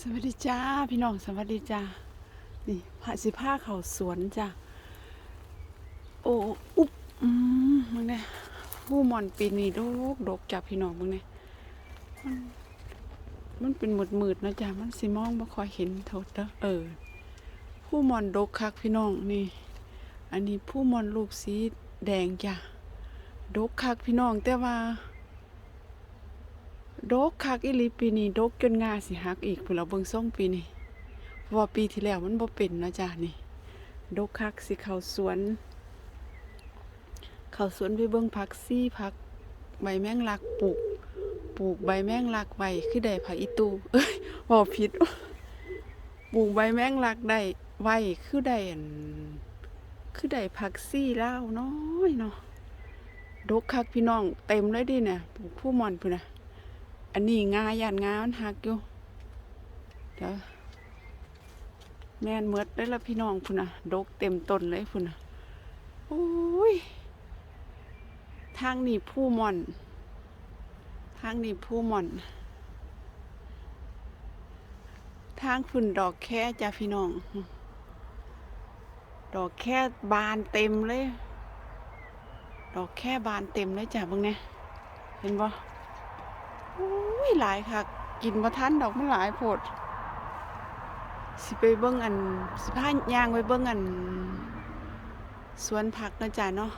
สวัสดีจ้าพี่น้องสวัสดีจ้านี่พาสิผ้าเขาสวนจ้าโอ้อุ๊บอืมมึงเนี่ยผู้มอนปีนี้ดกดกจ้าพี่น้องมึงเนี่ยมันมันเป็นหมืดมืดนะจ้ามันสิมองบ่ค่อยเห็นเท่าเด้อเออผู้มอนดกคักพี่น้องนี่ อันนี้ผู้มอนลูกสีแดงจ้าดกคักพี่น้องแต่ว่า ดกคักอีหลีปีนี้ดกจนงาสิหักอีกพุ่นเราเบิ่งส่งปีนี้พราะว่าปีที่แล้วมันบ่เป็นนะจ้ะนี่ดกคักสิเข้าสวน เข้าสวนไปเบิ่งผักซี่ผักใบแมงลักปลูก ปลูกใบแมงลักไว้คือได้ผักอีตูเอ้ยบ่ผิดปลูกใบแมงลักได้ไว้คือได้อันคือได้ผักซี่ลาวน้อยเนาะดกคักพี่น้องเต็มเลยดิเนี่ยปลูกผู้มอนพุ่นน่ะ อันนี้งาหยานงามันหักอยู่ เดี๋ยวแม่นเมือดได้ละพี่น้องพุ่นน่ะ ดกเต็มต้นเลยพุ่นน่ะโอ้ย ทางนี้ผู้ม่อน ทางนี้ผู้ม่อน ทางพุ่นดอกแค่จ้าพี่น้อง ดอกแค่บานเต็มเลย ดอกแค่บานเต็มเลยจ้ะเบิ่งเนี่ยเห็นบ่ อุ้ยหลายค่ะ กินมาทันดอกมันหลายโพดสิไปเบิ่งอันสิพาย่างไปเบิ่งอัน สวนผักนะจ๊ะเนาะ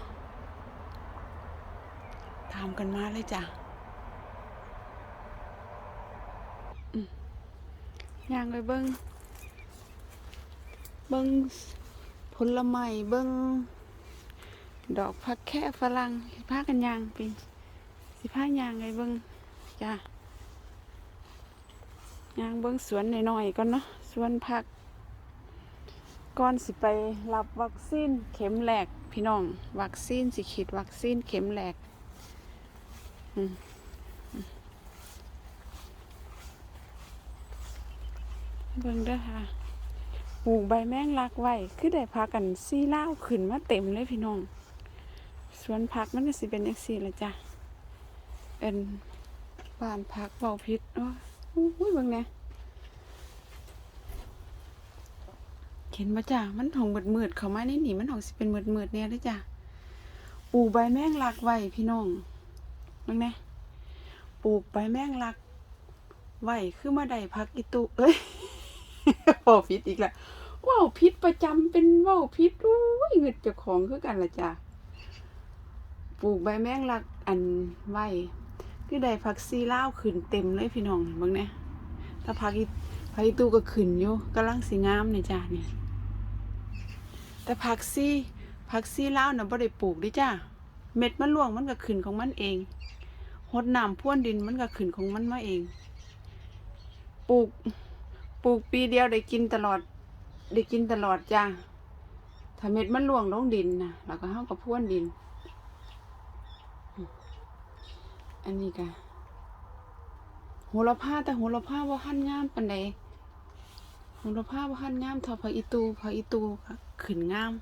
ตามกันมาเลยจ้ะย่างไปเบิ่งเบิ่งผลไม้เบิ่งดอกผักแค่ฝรั่งสิพากันยางเป็นสิพายางไปเบิ่ง จ้ายางเบิ้องสวนหน่อยๆก่อนเนาะสวนผักก่อนสิไปรับวัคซีนเข็มแรกพี่น้อง วัคซีนสิฉีดวัคซีนเข็มแรกอืมอืมเบิ่งเด้อค่ะปลูกใบแมงลักไว้คือได้พากันซี่เล่าขึ้นมาเต็มเลยพี่น้อง สวนผักมันก็สิเป็นอย่างสี่ละจ้ะเอ็น บ้านพักเบาพิษโอ้ยอุ้ยเบิ่งแหน่เห็นมาจ้ะมันหองมืดมืดเขามาในนี่มันหองสิเป็นมืดมืดเนี่ยเลยจ้ะปลูกใบแมงลักไว้พี่น้องเบิ่งแหน่ปลูกใบแมงลักไว้คือมาได้พักอีตุเอ้ยเว้าพิษอีกแล้วว้าวพิษประจำเป็นเว้าพิษอุ้ยเงิดเจ้าของคือกันละจ้ะปลูกใบแมงลักอันไว้ คือได้ผักซีเลาขึ้นเต็มเลยพี่น้องเบิ่งเนี่ยถ้าผักอีผักอีตู้ก็ขึ้นอยู่กำลังสีงามเนี่ยจ้านี่ยแต่ผักซีผักซีเลาวน่ะบ่ได้ปลูกดิจ้าเม็ดมันร่วงมันก็ขึ้นของมันเองหดน้ำพ่วนดินมันก็ขึ้นของมันมาเอง ปลูก ปลูกปีเดียวได้กินตลอด ได้กินตลอดจ้าถ้าเม็ดมันร่วงลงดินนะแล้วก็เฮาก็พ่วนดิน อันนี้ก็โหระพาแต่โหระพาว่าหันงามปานใดโหระพาว่าหันงามท่าผักอีตูผักอีตูก็ขึ้นงาม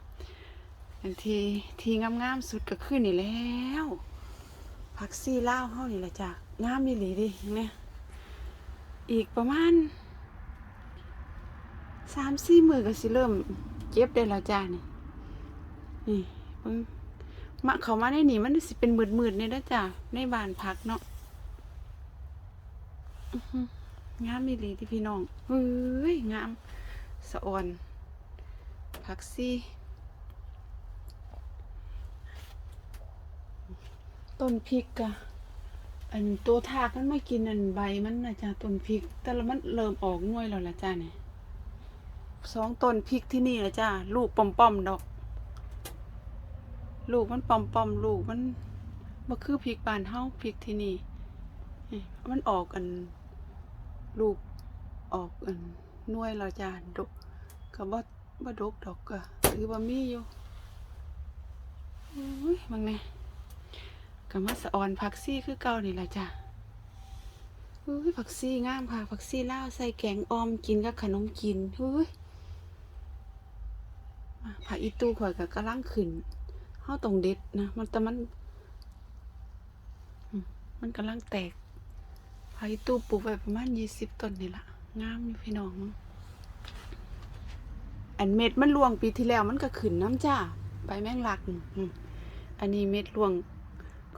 อันที่ที่งามงามสุดก็ขึ้นนี่แล้วผักซี่ลาวเฮานี่แหละจ้ะงามอีหลีดิเนไหมอีกประมาณสามสี่มือก็สิเริ่มเก็บได้แล้วจ้านี่นี่เบิ่ง มาเขามาในนี่มันสิเป็นมืดมืดๆเนี่ยนะจ้ะในบ้านพักเนาะงามมีลีที่พี่น้องเฮ้ยงามสะออนผักซี่ต้นพริกกะอันตัวทากมันไม่กินอันใบมันนะจ๊ะต้นพริก แต่ละมันเริ่มออกหน่วยแล้วละจ้ะเนี่ยสองต้นพริกที่นี่ละจ้ะลูกป้อมๆดอก ลูกมันปอมปอมลูกมันบ่คือพริกบานเฮาพริกที่นี่มันออกอันลูกออกอันน่วยเราจานดกก็บ่บ่ดกดอกก็ถือว่มีอยู่อุ้ยบางแน่ก็มาสะออนผักซี่คือเก่านี่ล่ะจ้ะอุ้ยผักซี่งามค่ะผักซี่ลาวใส่แกงออมกินกับขนมกินอุ้ยผักอีตู้ข่อยก็กำลังขึ้น เฮาต้องเด็ดนะ มันแต่มัน มันกำลังแตกพายุตู้ปลูกไว้ประมาณยี่สิบต้นนี่ละงามอยู่พี่น้อง อันเม็ดมันรวงปีที่แล้วมันก็ขึ้นน้ำจ้าใบแมงลัก อันนี้เม็ดรวง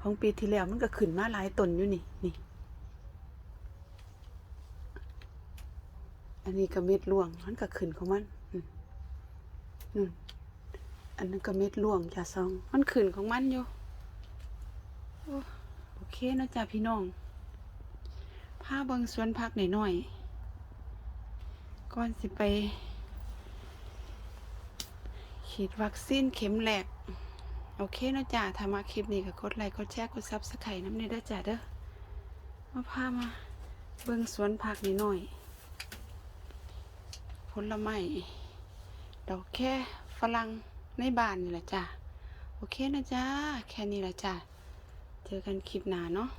ของปีที่แล้วมันก็ขึ้นมาหลายต้นอยู่นี่นี่ อันนี้ก็เม็ดรวงมันก็ขึ้นของมันอืมนู่น อันนั้นก็เม็ดร่วงจ้าซอง มันขึ้นของมันอยู่โอเคนะจ้าพี่น้องพาเบิงสวนพักหน่อยๆก่อนสิไป ฉีดวัคซีนเข็มแรก โอเคนะจ้าถ้ามาคลิปนี้ก็กดไลค์กดแชร์กดซับสไครต์น้ำเนยเด้จ้าเด้อมาพามาเบิงสวนผักนิดหน่อยผลไม้ดอกแค่ฝรั่ง ในบ้านนี่แหละจ้าโอเคนะจ้าแค่นี้แหละจ้าเจอกันคลิปหน้าเนาะ